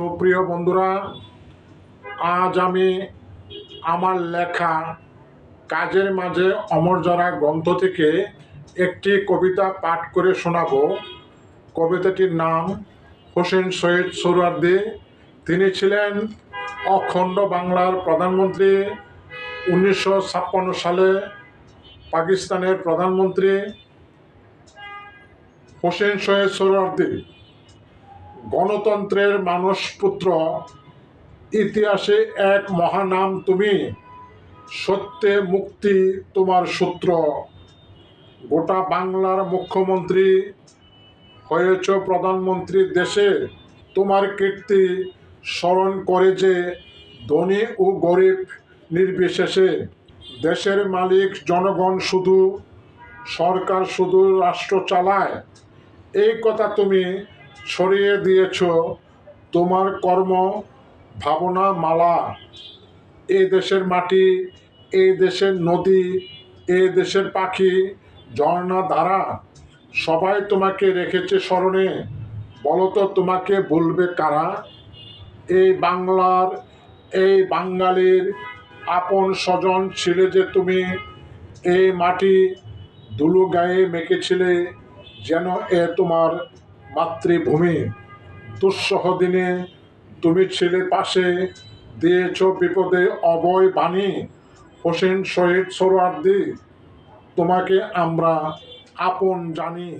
সুপ্রিয় বন্ধুরা, আজ আমি আমার লেখা কাজের মাঝে অমরজরা গ্রন্থ থেকে একটি কবিতা পাঠ করে শোনাব। কবিতাটির নাম হোসেন সৈয়দ সোহরার্দি তিনি ছিলেন অখণ্ড বাংলার প্রধানমন্ত্রী উনিশশো ছাপ্পান্ন সালে, পাকিস্তানের প্রধানমন্ত্রী হোসেন সৈয়দ সোহরার্দি গণতন্ত্রের মানসপুত্র, ইতিহাসে এক মহানাম তুমি। সত্যে মুক্তি তোমার সূত্র। গোটা বাংলার মুখ্যমন্ত্রী হয়েছ প্রধানমন্ত্রী দেশে। তোমার কীর্তি স্মরণ করে যে ধনী ও গরিব নির্বিশেষে দেশের মালিক জনগণ শুধু, সরকার শুধু রাষ্ট্র চালায়। এই কথা তুমি ছড়িয়ে দিয়েছ তোমার কর্ম ভাবনা মালা। এই দেশের মাটি এই দেশের নদী এই দেশের পাখি, ঝর্ণা ধারা, সবাই তোমাকে রেখেছে স্মরণে। বলো তো তোমাকে বলবে কারা? এই বাংলার, এই বাঙালির আপন স্বজন ছিলে যে তুমি। এই মাটি দুলু গায়ে মেখেছিলে যেন এ তোমার মাতৃভূমি। দুঃসহ দিনে তুমি ছেলে পাশে দিয়েছ বিপদে অবয় বাণী। হোসেন শহীদ সরোয়ার্দি, তোমাকে আমরা আপন জানি।